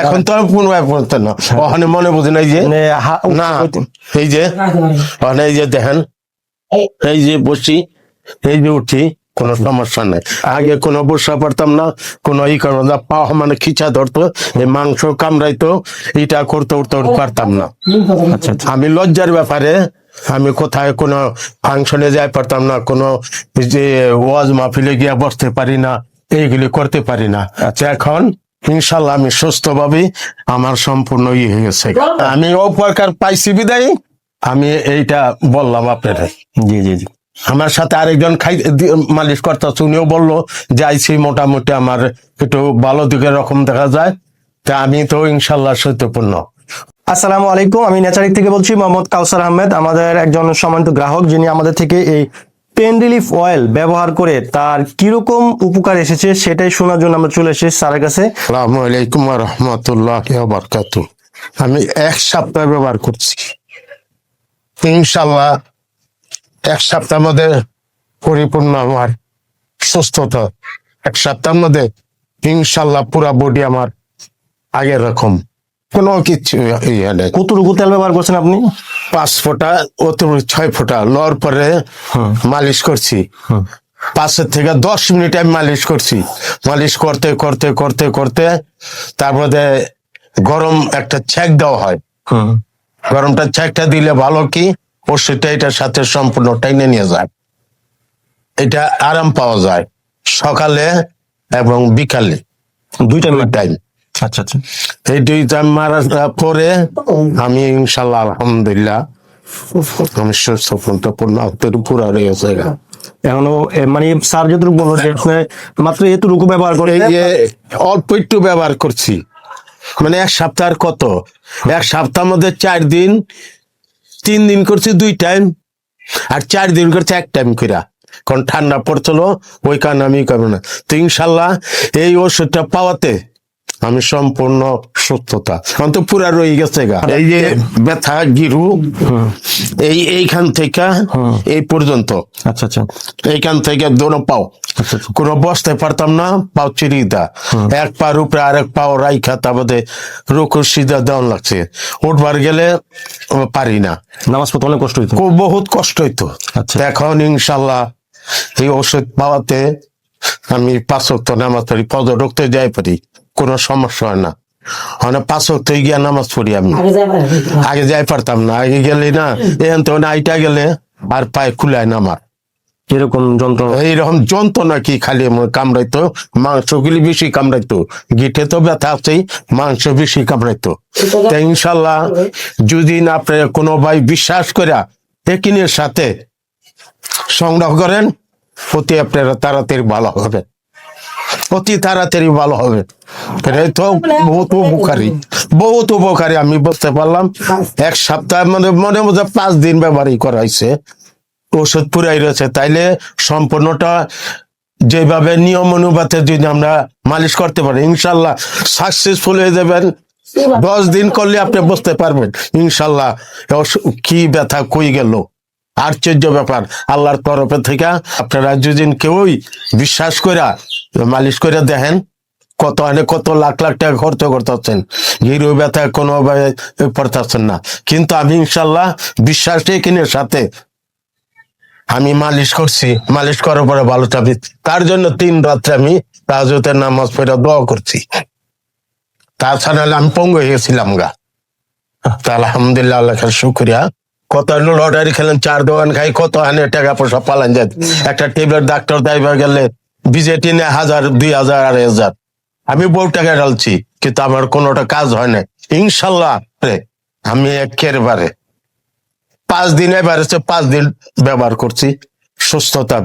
এখন তো আমি পুনরায় পড়তে না। ওখানে মনে বুঝে নাই যে না এই যে ওখানে এই যে দেখেন এই যে বসি এই যে উঠি কোনো সমস্যা নাই। আগে কোনো বসা পারতাম না কোনো ই করব না পা মানে খিচা ধরতো এই মাংস কামড়াইতো এটা করতে উঠতে পারতাম না। আচ্ছা আচ্ছা। আমি লজ্জার ব্যাপারে আমি কোথায় কোনো ফাংশনে যাই পারতাম না কোনো যে ওয়াজ মাহফিলে গিয়ে বসতে পারি না এইগুলি করতে পারি না। আচ্ছা। এখন ইনশাল্লাহ আমি সুস্থ ভাবে আমার সম্পূর্ণ ই হয়ে গেছে। আমি উপকার পাইছি বিদায়। আমি এইটা বললাম আপনারা। জি জি জি। আমার সাথে আরেকজন খাই মালিশ করতে উনিও বলল যে আইসি মোটামুটি আমার একটু ভালো দিকের রকম দেখা যায়। তা আমি তো ইনশাল্লাহ সত্যপূর্ণ। আসসালামু আলাইকুম আমি নেচারিক থেকে বলছি মোহাম্মদ কাউসার আহমেদ আমাদের একজন সম্মানিত গ্রাহক যিনি আমাদের থেকে এই পেন রিলিফ অয়েল ব্যবহার করে তার কীরকম উপকার এসেছে সেটাই শোনার জন্য আমরা চলে এসেছি স্যারের কাছে। আলাইকুম রহমতুল্লাহ আমি এক সপ্তাহ ব্যবহার করছি। ইনশাল্লাহ এক সপ্তাহের মধ্যে পরিপূর্ণ আমার সুস্থতা। এক সপ্তাহের মধ্যে ইনশাল্লাহ পুরা বডি আমার আগের রকম। কোনো কিছু ইয়ে নেই। কতটুকু তেল ব্যবহার করছেন আপনি? পাঁচ ফোঁটা অত ছয় ফোঁটা লওয়ার পরে মালিশ করছি। পাঁচের থেকে দশ মিনিট আমি মালিশ করছি। মালিশ করতে করতে করতে করতে তারপরে গরম একটা ছ্যাক দেওয়া হয়। গরমটা ছ্যাকটা দিলে ভালো কি? ওষুধটা এটার সাথে সম্পূর্ণ টাইনে নিয়ে যায়। এটা আরাম পাওয়া যায়। সকালে এবং বিকালে। দুইটা দুই টাইম আচ্ছা আচ্ছা। এই দুই টাইম মারা পরে আমি ইনশাল্লাহ আলহামদুলিল্লাহ আমি সুস্থ পূর্ণ পুরা রয়েছে এখনও মানে স্যার যতটুকু বলল যে মাত্র এতটুকু ব্যবহার করে অল্প একটু ব্যবহার করছি। মানে এক সপ্তাহ আর কত? এক সপ্তাহের মধ্যে চার দিন তিন দিন করছি দুই টাইম আর চার দিন করছে এক টাইম কইরা। কারণ ঠান্ডা পড়ছিল ওই কারণে আমি করব না। তো ইনশাল্লাহ এই ওষুধটা পাওয়াতে আমি সম্পূর্ণ সুস্থতা আমি তো পুরা রয়ে গেছে গা। এই যে ব্যথা গিরু এই এইখান থেকে এই পর্যন্ত। আচ্ছা আচ্ছা। এইখান থেকে দোনো পাও। আচ্ছা আচ্ছা। কোনো বসতে পারতাম না পাও চিরিয়ে দা এক পার উপরে আরেক পাও রাইখা তারপরে রুকু সিধা দেওয়ান লাগছে। উঠবার গেলে পারি না। নামাজ পড়তে অনেক কষ্ট হইতো। বহুত কষ্ট হইতো। আচ্ছা। এখন ইনশাল্লাহ এই ওষুধ পাওয়াতে আমি পাঁচ নামাজ পড়ি পদ ঢুকতে যাই পারি কোনো সমস্যা হয় না। মানে পাঁচ ওয়াক্ত গিয়া নামাজ পড়ি আমি। আগে যাই পারতাম না আগে গেলে না এখন তো আইটা গেলে আর পায়ে খুলায় না আমার। এরকম যন্ত্রণা? এইরকম যন্ত্রণা কি খালি কামড়াইতো? মাংসগুলি বেশি কামড়াইতো। গিটে তো ব্যথা আছেই মাংস বেশি কামড়াইতো। তা ইনশাল্লাহ যদি না আপনি কোনো ভাই বিশ্বাস করে একিনের সাথে সংগ্রহ করেন প্রতি আপনারা তাড়াতাড়ি ভালো হবে অতি তাড়াতাড়ি ভালো হবে। এটাই তো বহুত উপকারী। বহুত উপকারী, আমি বুঝতে পারলাম। এক সপ্তাহ মানে মনে মধ্যে পাঁচ দিন ব্যবহারই করাইছে ওষুধ পুরাই রয়েছে। তাইলে সম্পূর্ণটা যেভাবে নিয়ম অনুপাতে যদি আমরা মালিশ করতে পারি, ইনশাল্লাহ সাকসেসফুল হয়ে যাবেন। দশ দিন করলে আপনি বুঝতে পারবেন, ইনশাল্লাহ। কি ব্যথা কই গেল? আশ্চর্য ব্যাপার। আল্লাহর তরফে থেকে আপনারা যদি কেউই বিশ্বাস করে মালিশ করে দেখেন কত আনে, কত লাখ লাখ টাকা খরচ করতেছেন। হিরো ব্যথা কোনো পড়তেছেন না। কিন্তু আমি ইনশাল্লাহ বিশ্বাস কিনের সাথে আমি মালিশ করছি। মালিশ করার পরে ভালো চাবি তার জন্য তিন রাত্রে আমি তাজতের নামাজ পড়ে দোয়া করছি। তাছাড়া আমি পঙ্গু হয়ে গেছিলাম গা। তা আলহামদুলিল্লাহ শুক্রিয়া। কত লটারি খেলেন, চার দোকান খাই, কত হানে টাকা পয়সা পালান যায়। একটা টেবিলের ডাক্তার দাইবার গেলে বিজেটি নে হাজার, দুই হাজার, আড়াই হাজার। আমি বউ টাকা ঢালছি, কিন্তু আমার কোনোটা কাজ হয় না ইনশাল্লাহ আমি একেবারে পাঁচ দিন এবার পাঁচ দিন ব্যবহার করছি, সুস্থতা